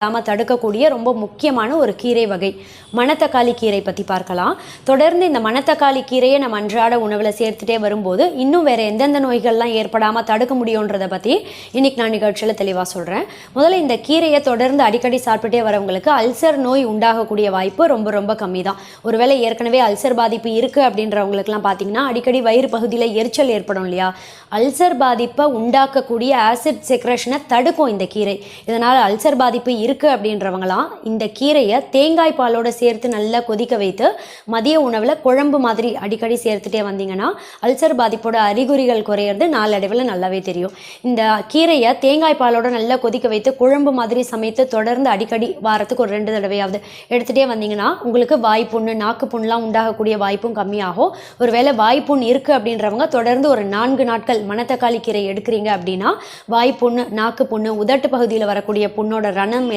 இல்லாமல் தடுக்கக்கூடிய ரொம்ப முக்கியமான ஒரு கீரை வகை. மணத்தக்காளி கீரை பற்றி பார்க்கலாம். தொடர்ந்து இந்த மணத்தக்காளி கீரையை நம்ம அன்றாட உணவில் சேர்த்துட்டே வரும்போது இன்னும் வேறு எந்தெந்த நோய்கள்லாம் ஏற்படாமல் தடுக்க முடியுன்றதை பற்றி இன்னைக்கு நான் நிகழ்ச்சியில் தெளிவாக சொல்கிறேன் முதல்ல இந்த கீரையை தொடர்ந்து அடிக்கடி சாப்பிட்டுட்டே வரவங்களுக்கு அல்சர் நோய் உண்டாகக்கூடிய வாய்ப்பு ரொம்ப ரொம்ப கம்மி தான் ஒருவேளை ஏற்கனவே அல்சர் பாதிப்பு இருக்குது அப்படின்றவங்களுக்குலாம் பார்த்தீங்கன்னா அடிக்கடி வயிறு பகுதியில் எரிச்சல் ஏற்படும் இல்லையா? அல்சர் பாதிப்பை உண்டாக்கக்கூடிய ஆசிட் செக்ரேஷனை தடுக்கும் இந்த கீரை. இதனால் அல்சர் பாதிப்பு இருக்குது அப்படின்றவங்களாம் இந்த கீரையை தேங்காய் பாலோட சேர்த்து நல்லா கொதிக்க வைத்து மதிய உணவில் குழம்பு மாதிரி அடிக்கடி சேர்த்துட்டே வந்தீங்கன்னா அல்சர் பாதிப்போட அறிகுறிகள் குறையிறது நாளடைவில் நல்லாவே தெரியும். இந்த கீரையை தேங்காய் பாலோட நல்லா கொதிக்க வைத்து குழம்பு மாதிரி சமைத்து தொடர்ந்து அடிக்கடி வாரத்துக்கு ஒரு ரெண்டு தடவையாவது எடுத்துகிட்டே வந்தீங்கன்னா உங்களுக்கு வாய்ப்புண்ணு நாக்கு புண்ணெலாம் உண்டாகக்கூடிய வாய்ப்பும் கம்மியாகும். ஒருவேளை வாய்ப்புண் இருக்குது அப்படின்றவங்க தொடர்ந்து ஒரு நான்கு நாட்கள் மணத்தக்காளி கீரை எடுக்கிறீங்க அப்படின்னா வாய்ப்புண்ணு நாக்கு புண்ணு உதட்டு பகுதியில் வரக்கூடிய புண்ணோட ரணம்